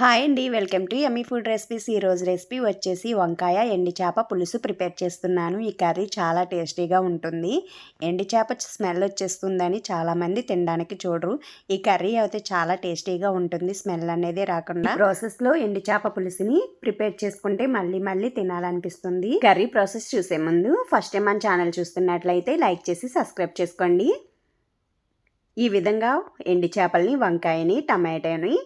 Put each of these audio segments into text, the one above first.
Hi అండి welcome to yummy food recipes. ఈరోజు recipe వచ్చేసి వంకాయ ఎండి చేప పులుసు ప్రిపేర్ చేస్తున్నాను. ఈ కర్రీ చాలా టేస్టీగా ఉంటుంది. ఎండి చేప స్మెల్ వచ్చేస్తుందని చాలామంది తినడానికి చూడరు. ఈ కర్రీ అయితే చాలా టేస్టీగా ఉంటుంది. స్మెల్ అనేది రాకుండా ప్రాసెస్లో ఎండి చేప పులుసుని ప్రిపేర్ చేసుకుంటే మళ్ళీ మళ్ళీ తినాలనిపిస్తుంది. కర్రీ ప్రాసెస్ చూసే ముందు ఫస్ట్ టైం మన ఛానల్ చూస్తున్నట్లయితే లైక్ చేసి సబ్స్క్రైబ్ చేసుకోండి. ఈ విధంగా ఎండి చేపల్ని వంకాయని టమాటాని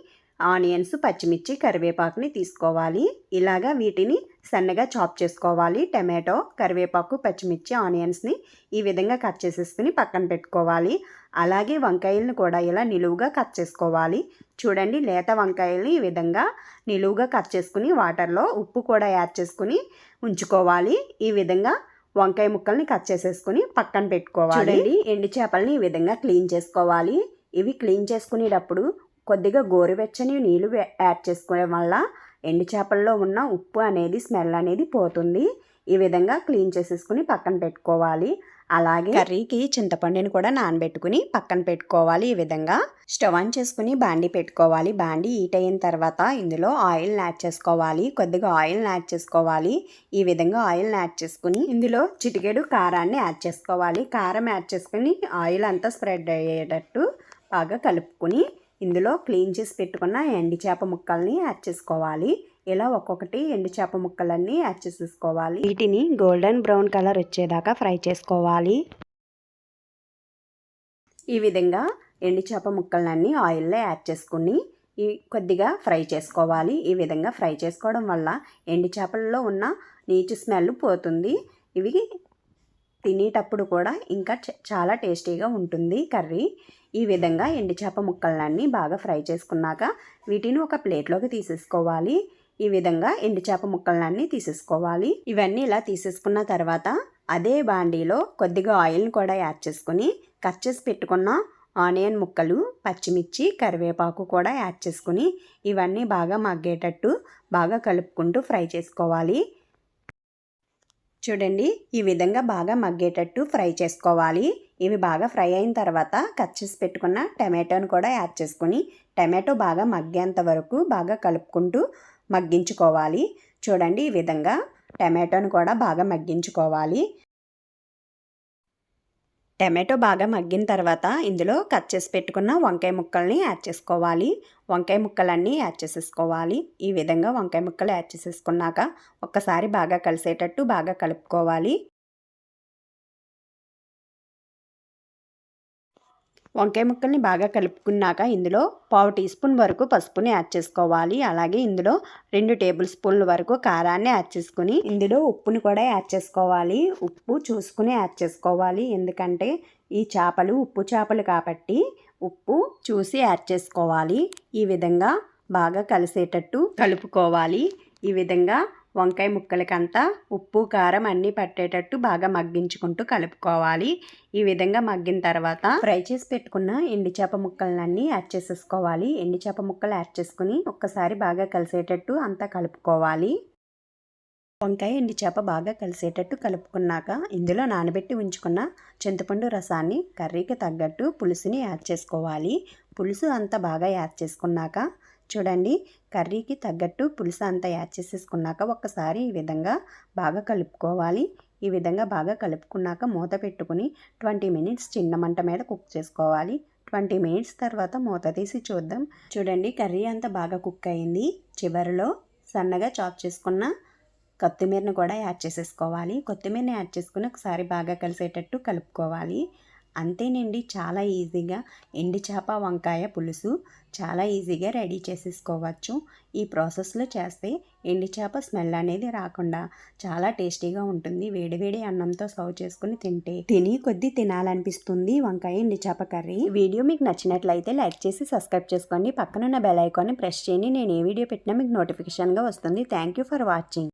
ఆనియన్స్ పచ్చిమిర్చి కరివేపాకుని తీసుకోవాలి. ఇలాగా వీటిని సన్నగా చాప్ చేసుకోవాలి. టమాటో కరివేపాకు పచ్చిమిర్చి ఆనియన్స్ని ఈ విధంగా కట్ చేసేసుకుని పక్కన పెట్టుకోవాలి. అలాగే వంకాయలను కూడా ఇలా నిలువుగా కట్ చేసుకోవాలి. చూడండి లేత వంకాయల్ని ఈ విధంగా నిలువుగా కట్ చేసుకుని వాటర్లో ఉప్పు కూడా యాడ్ చేసుకుని ఉంచుకోవాలి. ఈ విధంగా వంకాయ ముక్కల్ని కట్ చేసేసుకుని పక్కన పెట్టుకోవాలి. చూడండి ఎండు చేపల్ని ఈ విధంగా క్లీన్ చేసుకోవాలి. ఇవి క్లీన్ చేసుకునేటప్పుడు కొద్దిగా గోరువెచ్చని నీళ్ళు యాడ్ చేసుకోవడం వల్ల ఎండు చేపల్లో ఉన్న ఉప్పు అనేది స్మెల్ అనేది పోతుంది. ఈ విధంగా క్లీన్ చేసేసుకుని పక్కన పెట్టుకోవాలి. అలాగే కర్రీకి చింతపండుని కూడా నానబెట్టుకుని పక్కన పెట్టుకోవాలి ఈ విధంగా. స్టవ్ ఆన్ చేసుకుని బాండి పెట్టుకోవాలి. బాండి హీట్ అయిన తర్వాత ఇందులో ఆయిల్ యాడ్ చేసుకోవాలి. కొద్దిగా ఆయిల్ యాడ్ చేసుకోవాలి. ఈ విధంగా ఆయిల్ యాడ్ చేసుకుని ఇందులో చిటికెడు కారాన్ని యాడ్ చేసుకోవాలి. కారం యాడ్ చేసుకుని ఆయిల్ అంతా స్ప్రెడ్ అయ్యేటట్టు బాగా కలుపుకొని ఇందులో క్లీన్ చేసి పెట్టుకున్న ఎండి చేప ముక్కల్ని యాడ్ చేసుకోవాలి. ఇలా ఒక్కొక్కటి ఎండు చేప ముక్కలన్నీ యాడ్ చేసేసుకోవాలి. వీటిని గోల్డెన్ బ్రౌన్ కలర్ వచ్చేదాకా ఫ్రై చేసుకోవాలి. ఈ విధంగా ఎండు చేప ముక్కలన్నీ ఆయిల్లో యాడ్ చేసుకుని ఈ కొద్దిగా ఫ్రై చేసుకోవాలి. ఈ విధంగా ఫ్రై చేసుకోవడం వల్ల ఎండు చేపల్లో ఉన్న నీచు స్మెల్ పోతుంది. ఇవి తినేటప్పుడు కూడా ఇంకా చాలా టేస్టీగా ఉంటుంది కర్రీ. ఈ విధంగా ఎండు చేప ముక్కలన్నీ బాగా ఫ్రై చేసుకున్నాక వీటిని ఒక ప్లేట్లోకి తీసేసుకోవాలి. ఈ విధంగా ఎండు చేప ముక్కలన్నీ తీసేసుకోవాలి. ఇవన్నీ ఇలా తీసేసుకున్న తర్వాత అదే బాండీలో కొద్దిగా ఆయిల్ని కూడా యాడ్ చేసుకుని కట్ చేసి పెట్టుకున్న ఆనియన్ ముక్కలు పచ్చిమిర్చి కరివేపాకు కూడా యాడ్ చేసుకుని ఇవన్నీ బాగా మగ్గేటట్టు బాగా కలుపుకుంటూ ఫ్రై చేసుకోవాలి. చూడండి ఈ విధంగా బాగా మగ్గేటట్టు ఫ్రై చేసుకోవాలి. ఇవి బాగా ఫ్రై అయిన తర్వాత కట్ చేసి పెట్టుకున్న టమాటోను కూడా యాడ్ చేసుకుని టమాటో బాగా మగ్గేంత వరకు బాగా కలుపుకుంటూ మగ్గించుకోవాలి. చూడండి ఈ విధంగా టమాటోను కూడా బాగా మగ్గించుకోవాలి. టమాటో బాగా మగ్గిన తర్వాత ఇందులో కట్ చేసి పెట్టుకున్న వంకాయ ముక్కల్ని యాడ్ చేసుకోవాలి. వంకాయ ముక్కలన్నీ యాడ్ చేసేసుకోవాలి. ఈ విధంగా వంకాయ ముక్కలు యాడ్ చేసేసుకున్నాక ఒక్కసారి బాగా కలిసేటట్టు బాగా కలుపుకోవాలి. వంకాయ ముక్కల్ని బాగా కలుపుకున్నాక ఇందులో పావు టీ స్పూన్ వరకు పసుపుని యాడ్ చేసుకోవాలి. అలాగే ఇందులో రెండు టేబుల్ స్పూన్ల వరకు కారాన్ని యాడ్ చేసుకుని ఇందులో ఉప్పుని కూడా యాడ్ చేసుకోవాలి. ఉప్పు చూసుకుని యాడ్ చేసుకోవాలి. ఎందుకంటే ఈ చేపలు ఉప్పు చేపలు కాబట్టి ఉప్పు చూసి యాడ్ చేసుకోవాలి. ఈ విధంగా బాగా కలిసేటట్టు కలుపుకోవాలి. ఈ విధంగా వంకాయ ముక్కలకంతా ఉప్పు కారం అన్నీ పట్టేటట్టు బాగా మగ్గించుకుంటూ కలుపుకోవాలి. ఈ విధంగా మగ్గిన తర్వాత ఫ్రై చేసి పెట్టుకున్న ఎండి చేప ముక్కలన్నీ యాడ్ చేసేసుకోవాలి. ఎండి చేప ముక్కలు యాడ్ చేసుకుని ఒక్కసారి బాగా కలిసేటట్టు అంతా కలుపుకోవాలి. వంకాయ ఎండి చేప బాగా కలిసేటట్టు కలుపుకున్నాక ఇందులో నానబెట్టి ఉంచుకున్న చింతపండు రసాన్ని కర్రీకి తగ్గట్టు పులుసుని యాడ్ చేసుకోవాలి. పులుసు అంతా బాగా యాడ్ చేసుకున్నాక చూడండి. కర్రీకి తగ్గట్టు పులుసు అంతా యాడ్ చేసేసుకున్నాక ఒక్కసారి ఈ విధంగా బాగా కలుపుకోవాలి. ఈ విధంగా బాగా కలుపుకున్నాక మూత పెట్టుకుని ట్వంటీ మినిట్స్ చిన్న మంట మీద కుక్ చేసుకోవాలి. ట్వంటీ మినిట్స్ తర్వాత మూత తీసి చూద్దాం. చూడండి కర్రీ అంతా బాగా కుక్ అయింది. చివరిలో సన్నగా చాప్ చేసుకున్న కొత్తిమీరను కూడా యాడ్ చేసేసుకోవాలి. కొత్తిమీరని యాడ్ చేసుకుని ఒకసారి బాగా కలిసేటట్టు కలుపుకోవాలి. అంతేనండి. చాలా ఈజీగా ఎండి చేప వంకాయ పులుసు చాలా ఈజీగా రెడీ చేసేసుకోవచ్చు. ఈ ప్రాసెస్లో చేస్తే ఎండి చేప స్మెల్ అనేది రాకుండా చాలా టేస్టీగా ఉంటుంది. వేడివేడి అన్నంతో సర్వ్ చేసుకుని తింటే తిని కొద్దీ తినాలనిపిస్తుంది వంకాయ ఎండి చేప కర్రీ. వీడియో మీకు నచ్చినట్లయితే లైక్ చేసి సబ్స్క్రైబ్ చేసుకోండి. పక్కనున్న బెల్ ఐకాన్ని ప్రెస్ చేయండి. నేను ఏ వీడియో పెట్టినా మీకు నోటిఫికేషన్గా వస్తుంది. Thank you for watching.